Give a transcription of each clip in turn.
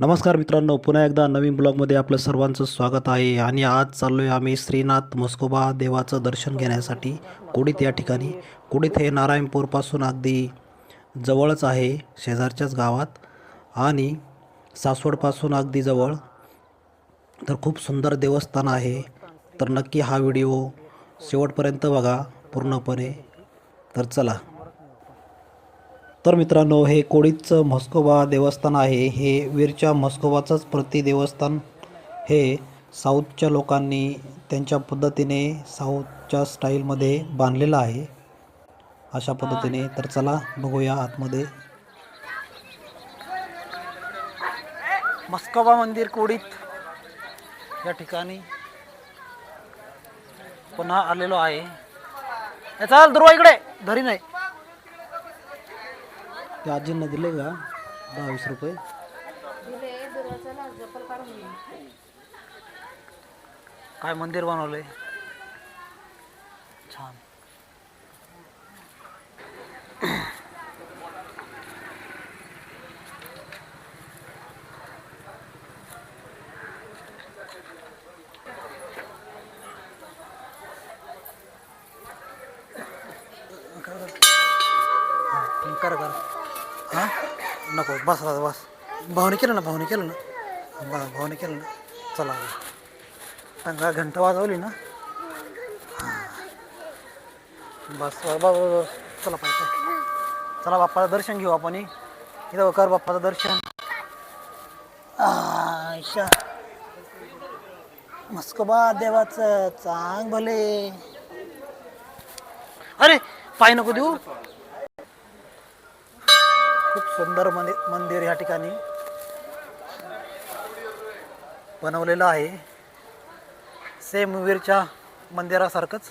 नमस्कार मित्रांनो पुन्हा एकदा नवीन ब्लॉगमध्ये आपलं सर्वांचं स्वागत आहे. आणि आज चाललो आहे आम्ही श्रीनाथ म्हस्कोबा देवाचं दर्शन घेण्यासाठी कुडीत या ठिकाणी. कुडीत हे नारायणपूरपासून अगदी जवळच आहे शेजारच्याच गावात. आणि सासवडपासून अगदी जवळ. तर खूप सुंदर देवस्थान आहे. तर नक्की हा व्हिडिओ शेवटपर्यंत बघा पूर्णपणे. तर चला. तर मित्रांनो हे कोडीचं म्हस्कोबा देवस्थान आहे. हे वीरच्या म्हस्कोबाचंच प्रति देवस्थान. हे साऊथच्या लोकांनी त्यांच्या पद्धतीने साऊथच्या स्टाईलमध्ये बांधलेलं आहे. अशा पद्धतीने तर चला बघूया आतमध्ये. मस्कोबा मंदिर कोडीत या ठिकाणी पुन्हा आलेलो आहे. चल दुर्वा इकडे. धरी नाही. त्या आजींना दिले का? दहा वीस रुपये काय मंदिर बनवलंय? छान हा, कर कर हां? नको बस बस बस. भावने केलं ना भावने केलं ना? बा भावने केलं ना. चला. सांगा घंटा वाजवली ना? हां. बस बस बस चला पाहिजे चला. बाप्पाचं दर्शन घेऊ आपण इथं कर बाप्पाचं दर्शन. आयशा. मस्कोबा देवाचं. चांग भले. अरे पाय नको देऊ. सुंदर मंदिर मंदिर या ठिकाणी बनवलेलं आहे. सेम वीरच्या मंदिरासारखंच.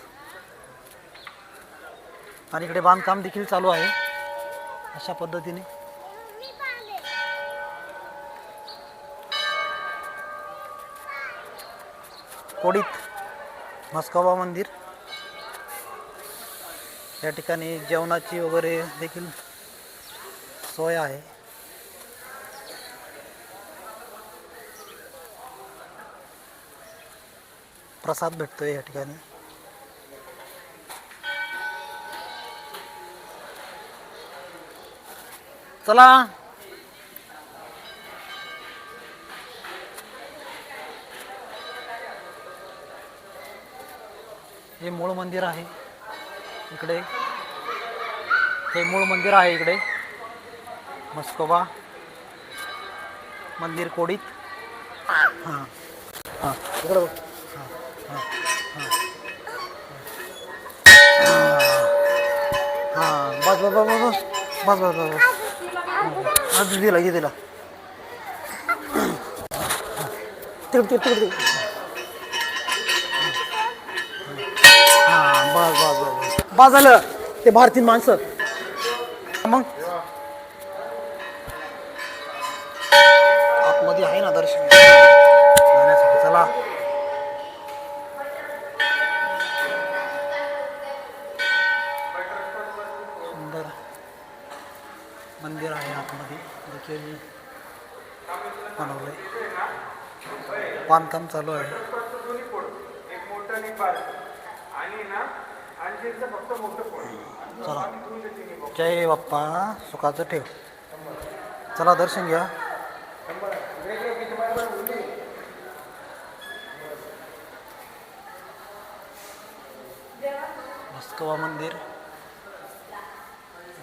आणि इकडे बांधकाम देखील चालू आहे. अशा पद्धतीने. कोडीत मस्कोबा मंदिर. या ठिकाणी जेवणाची वगैरे देखील सोय आहे. प्रसाद भेटतोय या ठिकाणी. चला. हे मूळ मंदिर आहे इकडे. हे मूळ मंदिर आहे इकडे. मस्कोबा मंदिर कोडीत. हां. हां. बघ. हां. हां. हां. हां. बस बस बस बस. बस बस बस बस. आज दिला घे दिला. तिकडे तिकडे तिकडे. हां. बस बस बस बस. बस झालं. ते भारतीय माणसं. मंदिर आहे आतमध्ये. देखील आहे बांधकाम चालू आहे. चला. जय बाप्पा. सुखाचं ठेव. चला दर्शन घ्या. मस्कोबा मंदिर.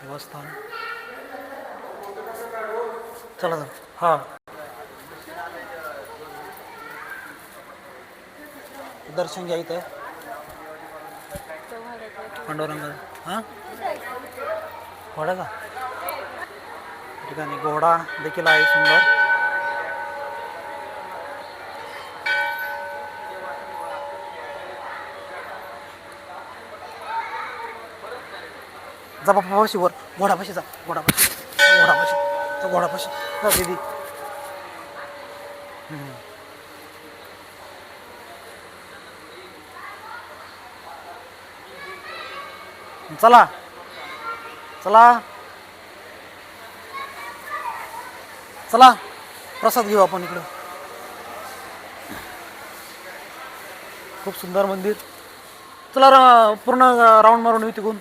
देवस्थान. चला हाँ दर्शन घ्या इथं पांडुरंग हाँ घोडा का या ठिकाणी घोडा देखील आहे सुंदर जा बाप्पा पाशी वर घोडापाशी जा घोडापाशी घोडापाशी जा घोडापाशी. जा दीदी. चला. चला. चला. प्रसाद घेऊ आपण इकडं. खूप सुंदर मंदिर. चला रा पूर्ण राऊंड मारून येऊ तिकून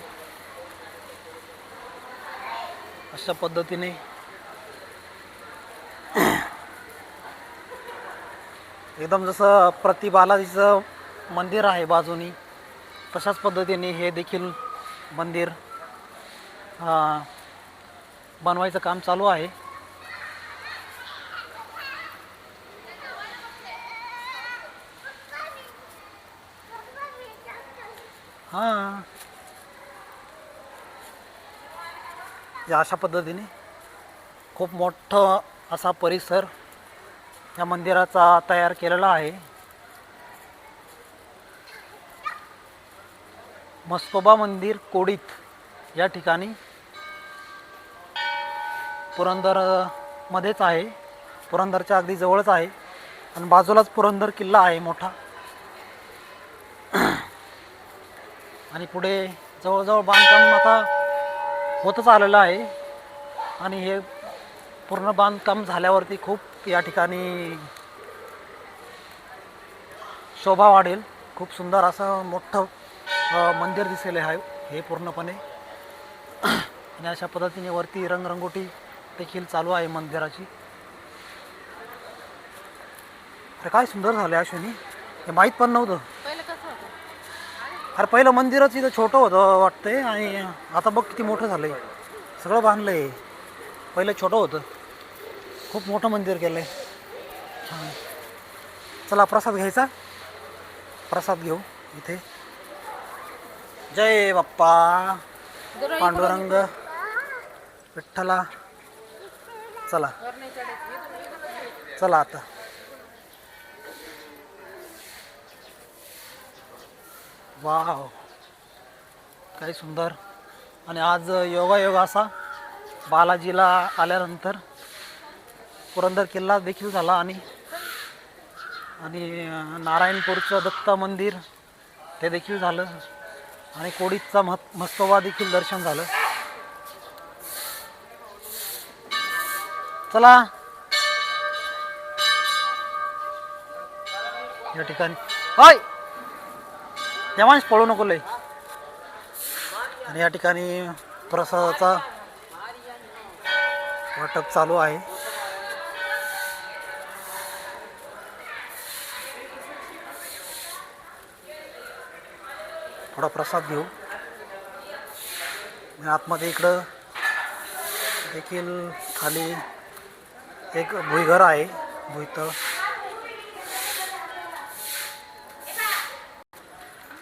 अशा पद्धतीने. एकदम जसं प्रति बालाजीचं मंदिर आहे बाजूनी तशाच पद्धतीने हे देखील मंदिर बनवायचं काम चालू आहे. हां. या अशा पद्धतीने खूप मोठं असा परिसर या मंदिराचा तयार केलेला आहे. मस्तोबा मंदिर कोडीत या ठिकाणी पुरंदरमध्येच आहे. पुरंदरच्या अगदी जवळच आहे. आणि बाजूलाच पुरंदर किल्ला आहे मोठा. आणि पुढे जवळजवळ बांधकाम आता होतच आलेलं आहे. आणि हे पूर्ण बांधकाम झाल्यावरती खूप या ठिकाणी शोभा वाढेल. खूप सुंदर असं मोठं मंदिर दिसेल आहे हे पूर्णपणे. आणि अशा पद्धतीने वरती रंगरंगोटी देखील चालू आहे मंदिराची. अरे काय सुंदर झालं अश्विनी हे माहीत पण नव्हतं. अरे पहिलं मंदिरच इथं छोटं होतं वाटतंय आणि आता बघ किती मोठं झालंय. सगळं बांधलंय. पहिलं छोटं होतं. खूप मोठं मंदिर केलंय. छान. चला प्रसाद घ्यायचा. प्रसाद घेऊ इथे. जय बाप्पा. पांडुरंग. विठ्ठला. चला. चला आता. वाव. काय सुंदर. आणि आज योगायोग असा. बालाजीला आल्यानंतर पुरंदर किल्ला देखील झाला आणि आणि नारायणपूरचं दत्त मंदिर ते देखील झालं. आणि कोडीचा मह मस्तोबा देखील दर्शन झालं. चला. या ठिकाणी. होय! देवांश पळू नको लय. आणि या ठिकाणी प्रसादाचा वाटप चालू आहे. थोडा प्रसाद घेऊ. आतमध्ये इकडं देखील खाली एक भुईघर आहे भुईतळ.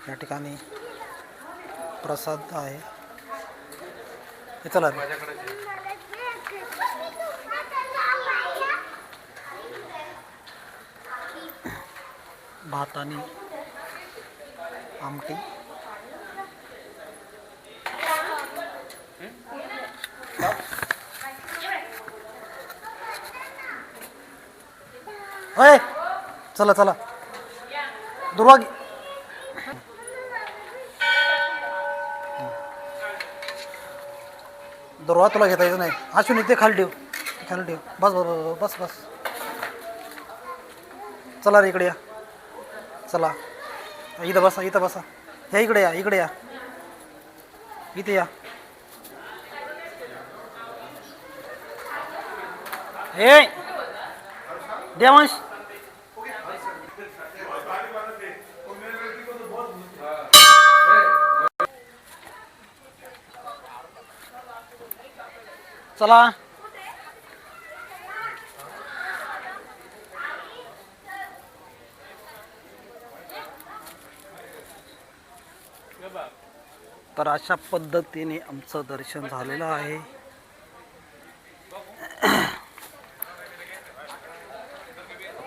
या ठिकाणी प्रसाद आहे. हे चला भात आणि आमटी. होय चला चला. दुर्वा घे. दुर्वा तुला घेता येत नाही. अश्विनी ते खाली ठेव. खाली ठेव. बस बस बस बस बस. चला रे इकडे या. चला. इथं बसा इथं बसा. या इकडे या इकडे या. इथे या. हे देवांश चला तर अशा पद्धतीने आमचं दर्शन झालेलं आहे.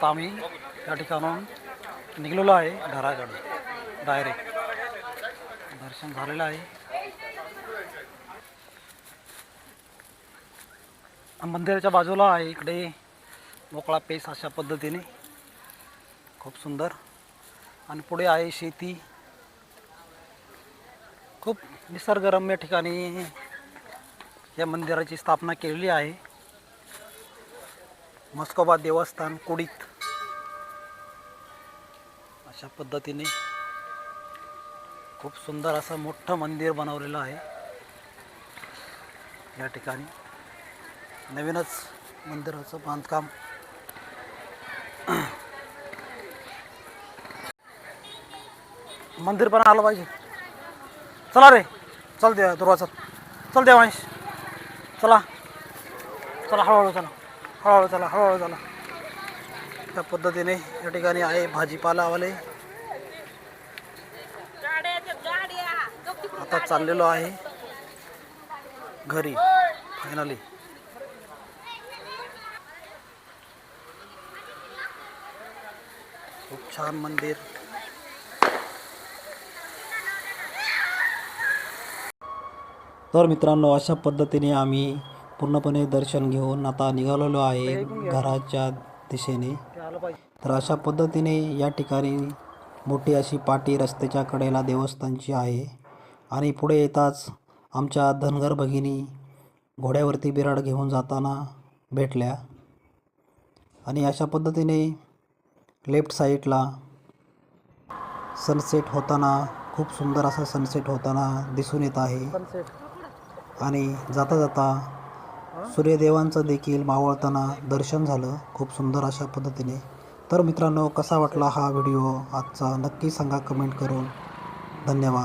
आता आम्ही या ठिकाणाहून निघलेलो आहे घराकडे. डायरेक्ट दर्शन झालेलं आहे. मंदिराच्या बाजूला आहे इकडे. मोकळा पेस अशा पद्धतीने. खूप सुंदर. आणि पुढे आहे शेती. खूप निसर्गरम्य ठिकाणी या मंदिराची स्थापना केलेली आहे. मस्कोबा देवस्थान कुडीत. अशा पद्धतीने खूप सुंदर असं मोठं मंदिर बनवलेलं आहे. या ठिकाणी नवीनच मंदिराचं बांधकाम मंदिर पण आलं पाहिजे. चला रे चल द्या दुर्वाचा चल चल देवांश चला. चला हळूहळू चला. हळूहळू चला हळूहळू चला. त्या पद्धतीने या ठिकाणी आहे भाजीपालावाले. आता चाललेलो आहे. घरी फायनली खूप छान मंदिर. तर मित्रांनो अशा पद्धतीने आम्ही पूर्णपणे दर्शन घेऊन आता निघालेलो आहे घराच्या दिशेने. तर अशा पद्धतीने या ठिकाणी मोठी अशी पाटी रस्त्याच्या कडेला देवस्थानची आहे. आणि पुढे येताच आमच्या धनगर भगिनी घोड्यावरती बिराड घेऊन जाताना भेटल्या. आणि अशा पद्धतीने लेफ्ट साईडला सनसेट होताना खूप सुंदर असा सनसेट होताना दिसून येत आहे. आणि जाता जाता सूर्यदेवांचं देखील मावळताना दर्शन झालं खूप सुंदर अशा पद्धतीने. तर मित्रांनो कसा वाटला हा व्हिडिओ? आजचा नक्की सांगा कमेंट करून. धन्यवाद.